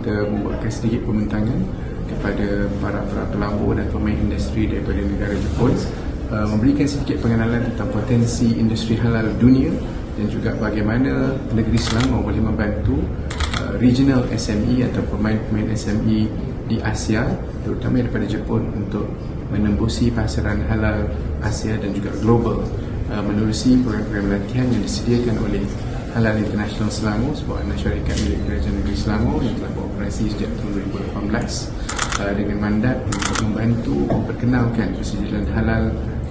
kita membuatkan sedikit pembintangan kepada para para pelabur dan pemain industri daripada negara Jepun. Uh, memberikan sedikit pengenalan tentang potensi industri halal dunia dan juga bagaimana negeri Selangor boleh membantu uh, regional SME atau pemain-pemain SME di Asia terutama daripada Jepun untuk menembusi pasaran halal Asia dan juga global. Uh, menerusi program-program latihan yang disediakan oleh Halal International Selangor sebuah anak syarikat milik Kerajaan Negeri Selangor yang telah beroperasi sejak tahun 2018 uh, dengan mandat untuk membantu memperkenalkan persejalan halal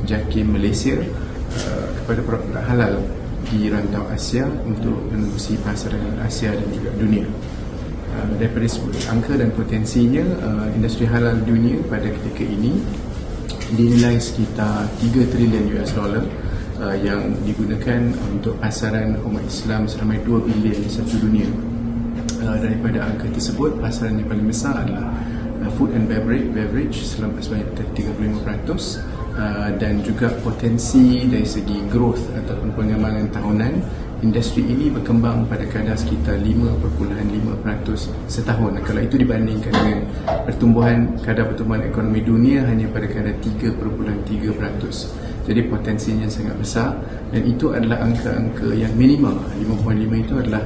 JAKIM Malaysia uh, kepada produk halal di rantau Asia untuk menembusi pasaran Asia dan juga dunia. Uh, daripada angka dan potensinya, uh, industri halal dunia pada ketika ini dinilai sekitar 3 trilion US dollar uh, yang digunakan untuk pasaran umat Islam seramai 2 bilion di satu dunia. Uh, daripada angka tersebut, pasaran yang paling besar adalah uh, food and beverage, beverage sebanyak 35% Uh, dan juga potensi dari segi growth ataupun pengembangan tahunan. Industri ini berkembang pada kadar sekitar 5.5% setahun. Kalau itu dibandingkan dengan pertumbuhan kadar pertumbuhan ekonomi dunia hanya pada kadar 3.3% jadi potensinya sangat besar dan itu adalah angka-angka yang minimal 5.5 itu adalah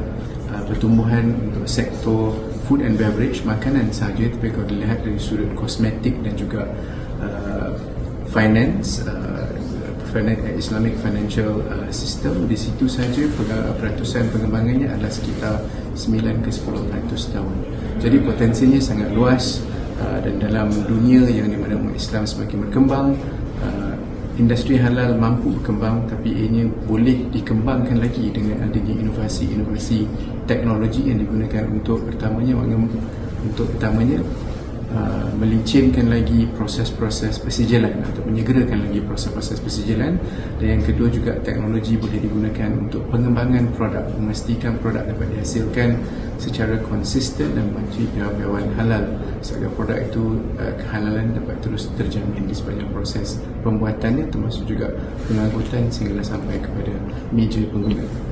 uh, pertumbuhan untuk sektor food and beverage makanan sahaja. Tapi kalau dilihat dari sudut kosmetik dan juga uh, finance uh, Islamic financial uh, system di situ saja peratusan pengembangannya adalah sekitar 9 ke 10% tahun. Jadi potensinya sangat luas uh, dan dalam dunia yang di mana umat Islam semakin berkembang industri halal mampu berkembang tapi ianya boleh dikembangkan lagi dengan adanya inovasi-inovasi teknologi yang digunakan untuk pertamanya untuk pertamanya Uh, melincinkan lagi proses-proses persijalan atau menyegerakan lagi proses-proses persijalan dan yang kedua juga teknologi boleh digunakan untuk pengembangan produk memastikan produk dapat dihasilkan secara konsisten dan mematuhi piawai halal sehingga produk itu uh, kehalalan dapat terus terjamin di sepanjang proses pembuatannya termasuk juga pengangkutan sehingga sampai kepada meja pengguna.